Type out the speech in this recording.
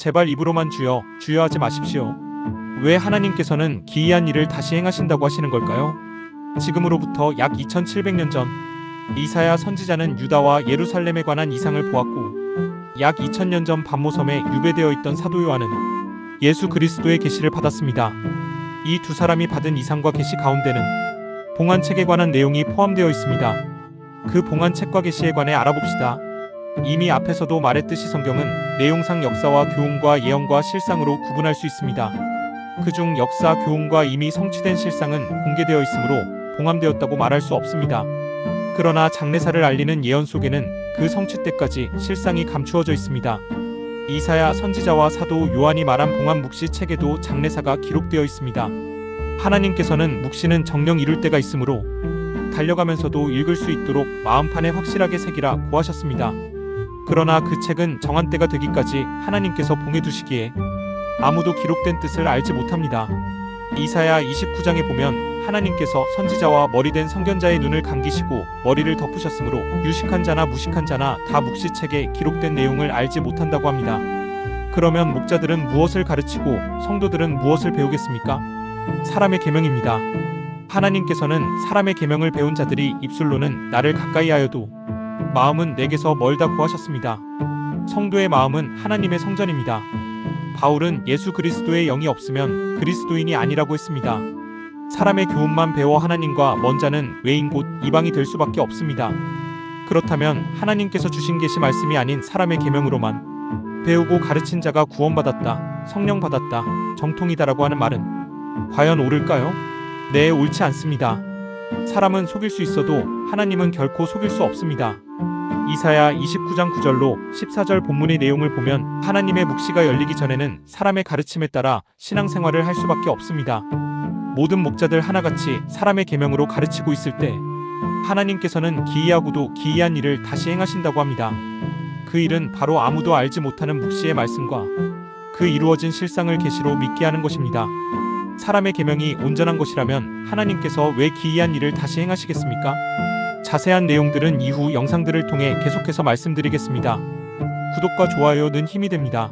제발 입으로만 주여, 주여 하지 마십시오. 왜 하나님께서는 기이한 일을 다시 행하신다고 하시는 걸까요? 지금으로부터 약 2700년 전 이사야 선지자는 유다와 예루살렘에 관한 이상을 보았고 약 2000년 전 반모섬에 유배되어 있던 사도 요한은 예수 그리스도의 계시를 받았습니다. 이 두 사람이 받은 이상과 계시 가운데는 봉안책에 관한 내용이 포함되어 있습니다. 그 봉안책과 계시에 관해 알아봅시다. 이미 앞에서도 말했듯이 성경은 내용상 역사와 교훈과 예언과 실상으로 구분할 수 있습니다. 그중 역사 교훈과 이미 성취된 실상은 공개되어 있으므로 봉함되었다고 말할 수 없습니다. 그러나 장래사를 알리는 예언 속에는 그 성취 때까지 실상이 감추어져 있습니다. 이사야 선지자와 사도 요한이 말한 봉함 묵시 책에도 장래사가 기록되어 있습니다. 하나님께서는 묵시는 정령 이룰 때가 있으므로 달려가면서도 읽을 수 있도록 마음판에 확실하게 새기라 고하셨습니다. 그러나 그 책은 정한 때가 되기까지 하나님께서 봉해 두시기에 아무도 기록된 뜻을 알지 못합니다. 이사야 29장에 보면 하나님께서 선지자와 머리된 선견자의 눈을 감기시고 머리를 덮으셨으므로 유식한 자나 무식한 자나 다 묵시책에 기록된 내용을 알지 못한다고 합니다. 그러면 목자들은 무엇을 가르치고 성도들은 무엇을 배우겠습니까? 사람의 계명입니다. 하나님께서는 사람의 계명을 배운 자들이 입술로는 나를 가까이 하여도 마음은 내게서 멀다 고하셨습니다. 성도의 마음은 하나님의 성전입니다. 바울은 예수 그리스도의 영이 없으면 그리스도인이 아니라고 했습니다. 사람의 교훈만 배워 하나님과 먼 자는 외인 곧 이방이 될 수밖에 없습니다. 그렇다면 하나님께서 주신 계시 말씀이 아닌 사람의 계명으로만 배우고 가르친 자가 구원받았다, 성령 받았다, 정통이다라고 하는 말은 과연 옳을까요? 네, 옳지 않습니다. 사람은 속일 수 있어도 하나님은 결코 속일 수 없습니다. 이사야 29장 9절로 14절 본문의 내용을 보면 하나님의 묵시가 열리기 전에는 사람의 가르침에 따라 신앙생활을 할 수밖에 없습니다. 모든 목자들 하나같이 사람의 계명으로 가르치고 있을 때 하나님께서는 기이하고도 기이한 일을 다시 행하신다고 합니다. 그 일은 바로 아무도 알지 못하는 묵시의 말씀과 그 이루어진 실상을 계시로 믿게 하는 것입니다. 사람의 계명이 온전한 것이라면 하나님께서 왜 기이한 일을 다시 행하시겠습니까? 자세한 내용들은 이후 영상들을 통해 계속해서 말씀드리겠습니다. 구독과 좋아요는 힘이 됩니다.